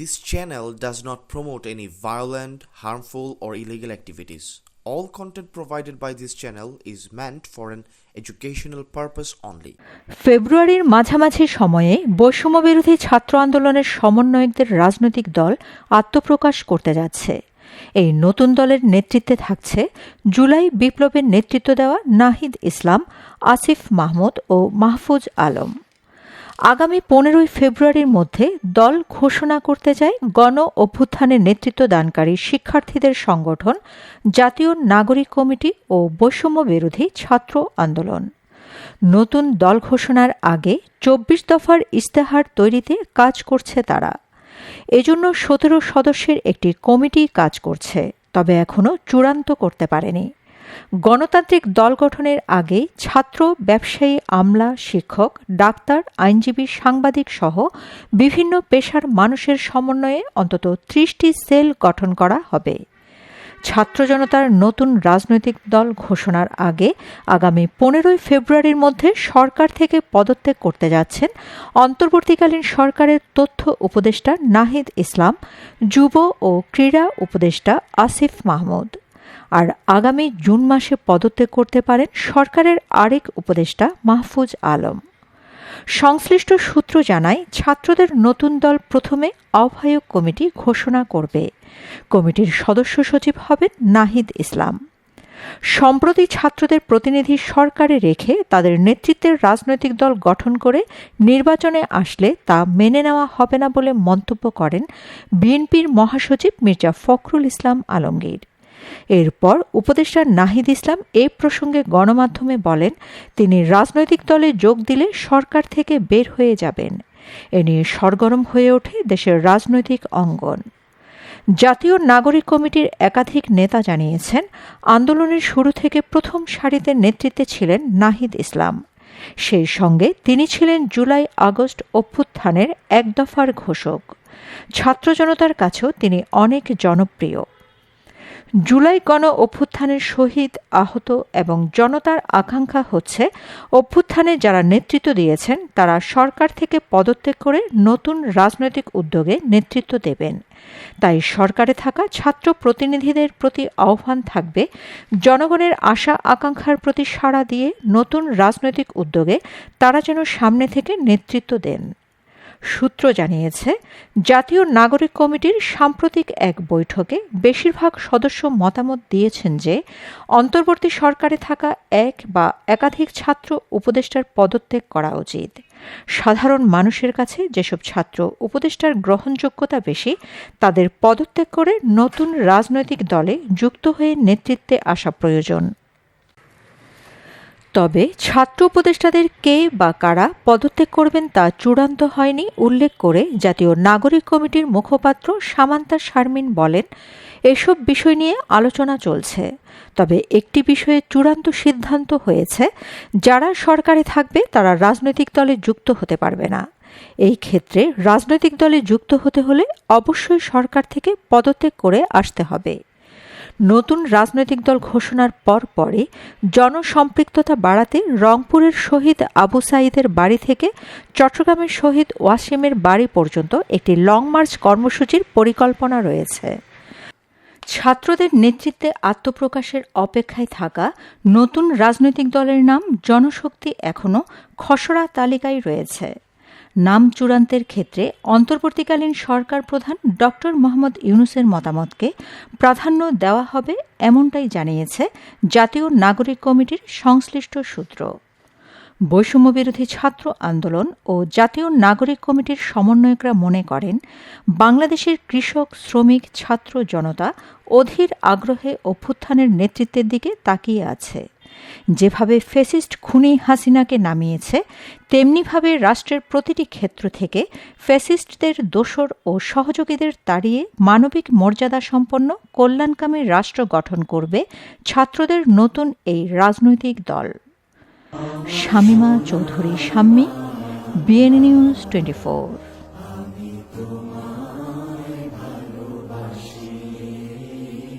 This channel does not promote any violent, harmful, or illegal activities. All content provided by this channel is meant for an educational purpose only. ফেব্রুয়ারির মাঝামাঝি সময়ে বৈষম্যবিরোধী ছাত্র আন্দোলনের সমন্বয়কদের রাজনৈতিক দল আত্মপ্রকাশ করতে যাচ্ছে এই নতুন দলের নেতৃত্বে থাকছে জুলাই বিপ্লবের নেতৃত্ব দেওয়া নাহিদ ইসলাম আসিফ মাহমুদ ও মাহফুজ আলম আগামী পনেরোই ফেব্রুয়ারির মধ্যে দল ঘোষণা করতে যায় গণ অভ্যুত্থানের নেতৃত্ব দানকারী শিক্ষার্থীদের সংগঠন, জাতীয় নাগরিক কমিটি ও বৈষম্য বিরোধী ছাত্র আন্দোলন। নতুন দল ঘোষণার আগে চব্বিশ দফার ইস্তেহার তৈরিতে কাজ করছে তারা। এজন্য সতেরো সদস্যের একটি কমিটি কাজ করছে, তবে এখনও চূড়ান্ত করতে পারেনি। গণতান্ত্রিক দল গঠনের আগে ছাত্র, ব্যবসায়ী, আমলা, শিক্ষক, ডাক্তার, আইনজীবী, সাংবাদিক সহ বিভিন্ন পেশার মানুষের সমন্বয়ে অন্তত ত্রিশটি সেল গঠন করা হবে। ছাত্র জনতার নতুন রাজনৈতিক দল ঘোষণার আগে আগামী পনেরোই ফেব্রুয়ারির মধ্যে সরকার থেকে পদত্যাগ করতে যাচ্ছেন অন্তর্বর্তীকালীন সরকারের তথ্য উপদেষ্টা নাহিদ ইসলাম, যুব ও ক্রীড়া উপদেষ্টা আসিফ মাহমুদ। আর আগামী জুন মাসে পদত্যাগ করতে পারেন সরকারের আরেক উপদেষ্টা মাহফুজ আলম। সংশ্লিষ্ট সূত্র জানায়, ছাত্রদের নতুন দল প্রথমে আহ্বায়ক কমিটি ঘোষণা করবে। কমিটির সদস্য সচিব হবেন নাহিদ ইসলাম। সম্প্রতি ছাত্রদের প্রতিনিধি সরকারে রেখে তাদের নেতৃত্বের রাজনৈতিক দল গঠন করে নির্বাচনে আসলে তা মেনে নেওয়া হবে না বলে মন্তব্য করেন বিএনপির মহাসচিব মির্জা ফখরুল ইসলাম আলমগীর। এরপর উপদেষ্টা নাহিদ ইসলাম এ প্রসঙ্গে গণমাধ্যমে বলেন, তিনি রাজনৈতিক দলে যোগ দিলে সরকার থেকে বের হয়ে যাবেন। এ নিয়ে সরগরম হয়ে ওঠে দেশের রাজনৈতিক অঙ্গন। জাতীয় নাগরিক কমিটির একাধিক নেতা জানিয়েছেন, আন্দোলনের শুরু থেকে প্রথম সারিতে নেতৃত্বে ছিলেন নাহিদ ইসলাম। সেই সঙ্গে তিনি ছিলেন জুলাই আগস্ট অভ্যুত্থানের এক দফার ঘোষক। ছাত্র জনতার কাছেও তিনি অনেক জনপ্রিয়। জুলাই গণ অভ্যুত্থানের শহীদ, আহত এবং জনতার আকাঙ্ক্ষা হচ্ছে, অভ্যুত্থানে যারা নেতৃত্ব দিয়েছেন, তারা সরকার থেকে পদত্যাগ করে নতুন রাজনৈতিক উদ্যোগে নেতৃত্ব দেবেন। তাই সরকারে থাকা ছাত্র প্রতিনিধিদের প্রতি আহ্বান থাকবে, জনগণের আশা আকাঙ্ক্ষার প্রতি সাড়া দিয়ে নতুন রাজনৈতিক উদ্যোগে তারা যেন সামনে থেকে নেতৃত্ব দেন। সূত্র জানিয়েছে, জাতীয় নাগরিক কমিটির সাম্প্রতিক এক বৈঠকে বেশিরভাগ সদস্য মতামত দিয়েছেন যে, অন্তর্বর্তী সরকারে থাকা এক বা একাধিক ছাত্র উপদেষ্টার পদত্যাগ করা উচিত। সাধারণ মানুষের কাছে যেসব ছাত্র উপদেষ্টার গ্রহণযোগ্যতা বেশি, তাদের পদত্যাগ করে নতুন রাজনৈতিক দলে যুক্ত হয়ে নেতৃত্বে আসা প্রয়োজন। তবে ছাত্র উপদেষ্টাদের কে বা কারা পদত্যাগ করবেন তা চূড়ান্ত হয়নি, উল্লেখ করে জাতীয় নাগরিক কমিটির মুখপাত্র সামান্তা শারমিন বলেন, এসব বিষয় নিয়ে আলোচনা চলছে। তবে একটি বিষয়ে চূড়ান্ত সিদ্ধান্ত হয়েছে, যারা সরকারে থাকবে তারা রাজনৈতিক দলে যুক্ত হতে পারবে না। এই ক্ষেত্রে রাজনৈতিক দলে যুক্ত হতে হলে অবশ্যই সরকার থেকে পদত্যাগ করে আসতে হবে। নতুন রাজনৈতিক দল ঘোষণার পর পরে জনসম্পৃক্ততা বাড়াতে রংপুরের শহীদ আবু সাইদের বাড়ি থেকে চট্টগ্রামের শহীদ ওয়াসিমের বাড়ি পর্যন্ত একটি লং মার্চ কর্মসূচির পরিকল্পনা রয়েছে। ছাত্রদের নেতৃত্বে আত্মপ্রকাশের অপেক্ষায় থাকা নতুন রাজনৈতিক দলের নাম জনশক্তি এখনও খসড়া তালিকায় রয়েছে। নাম চূড়ান্তের ক্ষেত্রে অন্তর্বর্তীকালীন সরকার প্রধান ড মোহাম্মদ ইউনুসের মতামতকে প্রাধান্য দেওয়া হবে এমনটাই জানিয়েছে জাতীয় নাগরিক কমিটির সংশ্লিষ্ট সূত্র। বৈষম্যবিরোধী ছাত্র আন্দোলন ও জাতীয় নাগরিক কমিটির সমন্বয়করা মনে করেন, বাংলাদেশের কৃষক, শ্রমিক, ছাত্র জনতা অধীর আগ্রহে অভ্যুত্থানের নেতৃত্বের দিকে তাকিয়ে আছে। যেভাবে ফেসিস্ট খুনি হাসিনাকে নামিয়েছে, তেমনিভাবে রাষ্ট্রের প্রতিটি ক্ষেত্র থেকে ফেসিস্টদের দোসর ও সহযোগীদের তাড়িয়ে মানবিক মর্যাদা সম্পন্ন কল্যাণকামী রাষ্ট্র গঠন করবে ছাত্রদের নতুন এই রাজনৈতিক দল। Shamima Chowdhury, Shammi B N news twenty four.